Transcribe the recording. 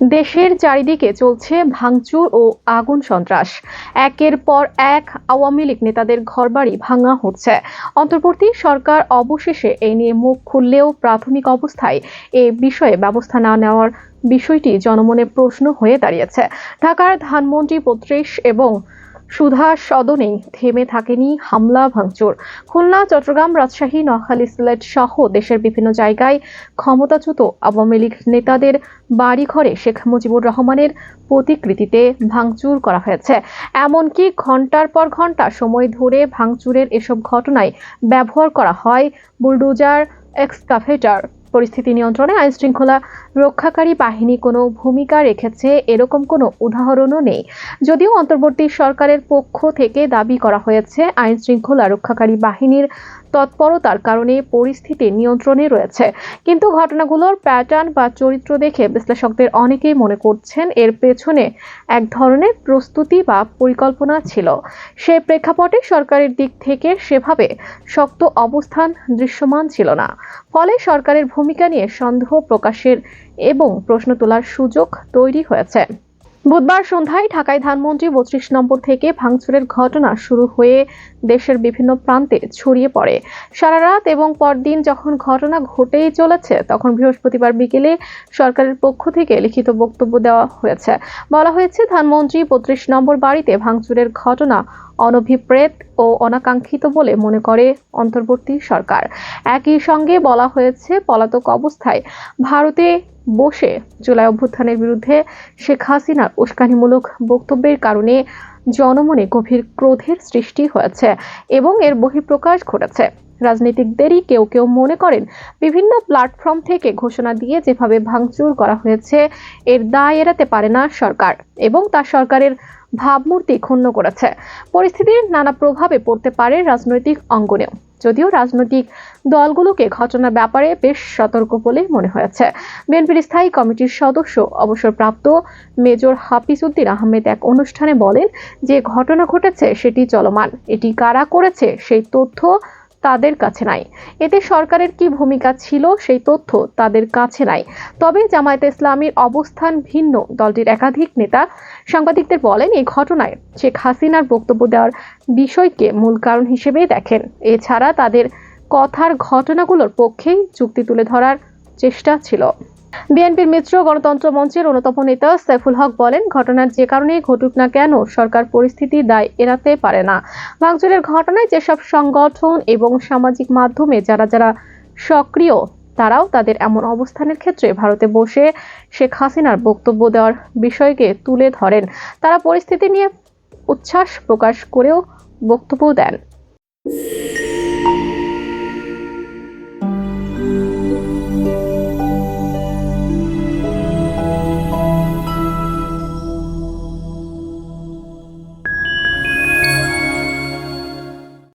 দেশের চারিদিকে চলছে ভাঙচুর ও আগুন সন্ত্রাস। একের পর এক আওয়ামী লীগ নেতাদের ঘরবাড়ি ভাঙা হচ্ছে। অন্তর্বর্তী সরকার অবশেষে এই নিয়ে মুখ খুললেও প্রাথমিক অবস্থায় এ বিষয়ে ব্যবস্থা না নেওয়ার বিষয়টি জনমনে প্রশ্ন হয়ে দাঁড়িয়েছে। ঢাকার ধানমন্ডি বত্রিশ এবং সুধা সদনে থেমে থাকেনি হামলা, ভাঙচুর। খুলনা, চট্টগ্রাম, রাজশাহী, নোয়াখালী, সিলেট সহ দেশের বিভিন্ন জায়গায় ক্ষমতাচ্যুত আওয়ামী লীগ নেতাদের বাড়িঘরে শেখ মুজিবুর রহমানের প্রতিকৃতিতে ভাঙচুর করা হয়েছে। এমনকি ঘণ্টার পর ঘণ্টা সময় ধরে ভাঙচুরের এসব ঘটনায় ব্যবহার করা হয় বুলডোজার, এক্সকাভেটর। পরিস্থিতি নিয়ন্ত্রণে আইন শৃঙ্খলা রক্ষাকারী বাহিনী কোনো ভূমিকা রেখেছে এরকম কোনো উদাহরণও নেই। যদিও অন্তর্বর্তী সরকারের পক্ষ থেকে দাবি করা হয়েছে আইন শৃঙ্খলা রক্ষাকারী বাহিনীর তৎপরতার কারণে পরিস্থিতি নিয়ন্ত্রণে রয়েছে। কিন্তু ঘটনাগুলোর প্যাটার্ন বা চরিত্র দেখে বিশ্লেষকদের অনেকেই মনে করছেন এর পেছনে এক ধরনের প্রস্তুতি বা পরিকল্পনা ছিল। সে প্রেক্ষাপটে সরকারের দিক থেকে সেভাবে শক্ত অবস্থান দৃশ্যমান ছিল না। ফলে সরকারের ভূমিকা নিয়ে সন্দেহ প্রকাশের এবং প্রশ্ন তোলার সুযোগ তৈরি হয়েছে। বুধবার সন্ধ্যায় ঢাকায় ধানমন্ত্রী বত্রিশ নম্বর থেকে ভাঙচুরের ঘটনা শুরু হয়ে দেশের বিভিন্ন প্রান্তে ছড়িয়ে পড়ে। সারা রাত এবং পরদিন যখন ঘটনা ঘটেই চলেছে, তখন বৃহস্পতিবার বিকেলে সরকারের পক্ষ থেকে লিখিত বক্তব্য দেওয়া হয়েছে। বলা হয়েছে ধানমন্ত্রী বত্রিশ নম্বর বাড়িতে ভাঙচুরের ঘটনা অনভিপ্রেত ও অনাকাঙ্ক্ষিত বলে মনে করে অন্তর্বর্তী সরকার। একই সঙ্গে বলা হয়েছে, পলাতক অবস্থায় ভারতে বসে জুলাই অভ্যুত্থানের বিরুদ্ধে শেখ হাসিনার উস্কানিমূলক বক্তব্যের কারণে জনমনে গভীর ক্রোধের সৃষ্টি হয়েছে এবং এর বহিঃপ্রকাশ ঘটেছে। রাজনীতিকদেরই কেউ কেউ মনে করেন বিভিন্ন প্ল্যাটফর্ম থেকে ঘোষণা দিয়ে যেভাবে ভাঙচুর করা হয়েছে, এর দায় এড়াতে পারে না সরকার এবং তা সরকারের ভাবমূর্তি ক্ষুণ্ণ করেছে। পরিস্থিতির নানা প্রভাবে পড়তে পারে রাজনৈতিক অঙ্গনেও। যদিও রাজনৈতিক দলগুলোকে ঘটনার ব্যাপারে বেশ সতর্ক বলে মনে হয়েছে। বিএনপির স্থায়ী কমিটির সদস্য, অবসরপ্রাপ্ত মেজর হাফিজউদ্দিন আহমেদ এক অনুষ্ঠানে বলেন, যে ঘটনা ঘটেছে সেটি চলমান। এটি কারা করেছে সেই তথ্য তাদের কাছে নাই। এতে সরকারের কি ভূমিকা ছিল সেই তথ্য তাদের কাছে নাই। তবে জামায়াতে ইসলামীর অবস্থান ভিন্ন দলটির একাধিক নেতা। সাংবাদিকদের বলেন এই ঘটনায় শেখ হাসিনার বক্তব্য দেওয়ার বিষয়কে মূল কারণ হিসেবে দেখেন। এছাড়া তাদের কথার ঘটনাগুলোর পক্ষেই যুক্তি তুলে ধরার চেষ্টা ছিল। বিএনপির মিত্র গণতন্ত্র মঞ্চের অন্যতম নেতা সাইফুল হক বলেন, ঘটনার যে কারণে ঘটুক না কেন, সরকার পরিস্থিতির দায় এড়াতে পারে না। ভাঙচুরের ঘটনায় যেসব সংগঠন এবং সামাজিক মাধ্যমে যারা যারা সক্রিয়, তারাও তাদের এমন অবস্থানের ক্ষেত্রে ভারতে বসে শেখ হাসিনার বক্তব্য দেওয়ার বিষয়কে তুলে ধরেন। তারা পরিস্থিতি নিয়ে উচ্ছ্বাস প্রকাশ করেও বক্তব্য দেন।